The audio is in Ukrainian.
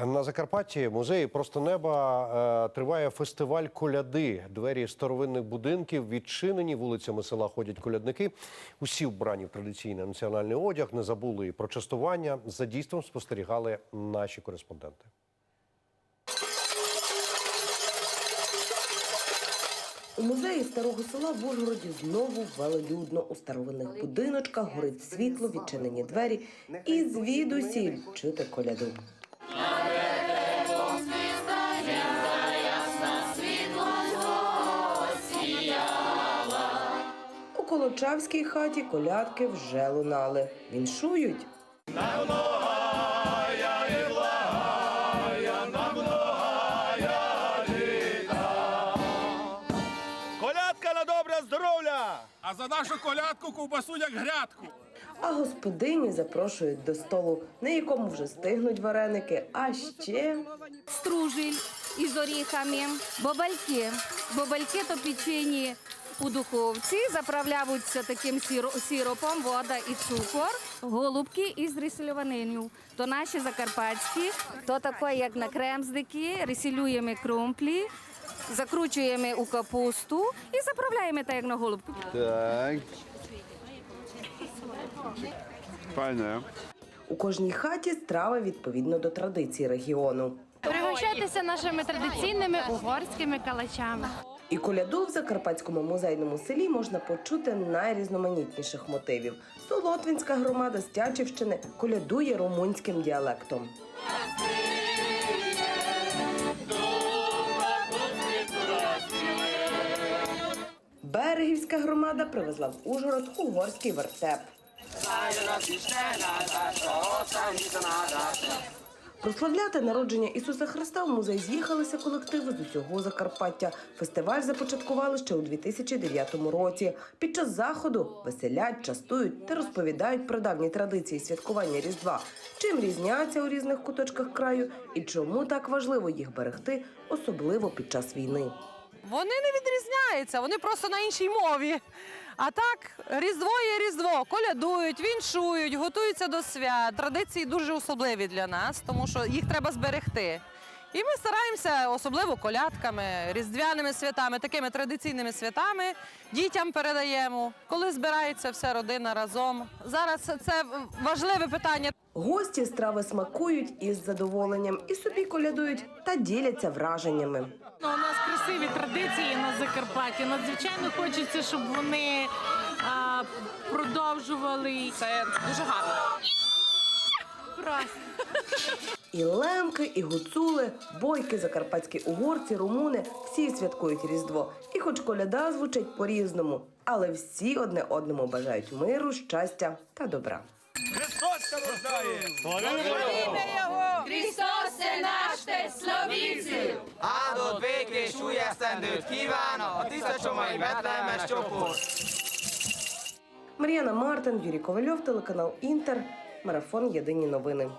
На Закарпатті музеї просто неба е, триває фестиваль коляди. Двері старовинних будинків відчинені. Вулицями села ходять колядники. Усі вбрані в традиційний національний одяг. Не забули і про частування. За дійством спостерігали наші кореспонденти. У музеї старого села в Ужгороді знову велелюдно. У старовинних будиночках горить світло, відчинені двері, і звідусіль чути коляду. У хаті колядки вже лунали. Віншують. Колядка на добре здоров'я! А за нашу колядку ковбасу як грядку. А господині запрошують до столу, на якому вже стигнуть вареники, а ще стружель із оріхами, бобальки. Бобальки то печені у духовці, заправляються таким сіропом, вода і цукор. Голубки із рисельованиню. То наші закарпатські, то таке, як на кремздики, рисілюємо крумплі, закручуємо у капусту і заправляємо так, як на голубку. Так. Файне. у кожній хаті страва відповідно до традицій регіону. Пригощайтеся нашими традиційними угорськими калачами. І коляду в закарпатському музейному селі можна почути найрізноманітніших мотивів. Солотвінська громада з Тячівщини колядує румунським діалектом. Берегівська громада привезла в Ужгород угорський вертеп. Прославляти народження Ісуса Христа в музей з'їхалися колективи з усього Закарпаття. Фестиваль започаткували ще у 2009 році. Під час заходу веселять, частують та розповідають про давні традиції святкування Різдва, чим різняться у різних куточках краю і чому так важливо їх берегти, особливо під час війни. Вони не відрізняються, вони просто на іншій мові. А так, Різдво є Різдво, колядують, віншують, готуються до свят. Традиції дуже особливі для нас, тому що їх треба зберегти. І ми стараємося, особливо колядками, різдвяними святами, такими традиційними святами дітям передаємо, коли збирається вся родина разом. Зараз це важливе питання. Гості страви смакують із задоволенням і собі колядують та діляться враженнями. У нас красиві традиції на Закарпатті. Надзвичайно хочеться, щоб вони а, продовжували. Це дуже гарно. Просто. І лемки, і гуцули, бойки, закарпатські угорці, румуни всі святкують Різдво. І хоч коляда звучить по-різному, але всі одне одному бажають миру, щастя та добра. Христос рождає! Békés új esztendőt kívánok a Tiszacsomai Betlehemes csoport! Мар'яна Мартин, Юрій Ковальов, телеканал Інтер, марафон Єдині новини.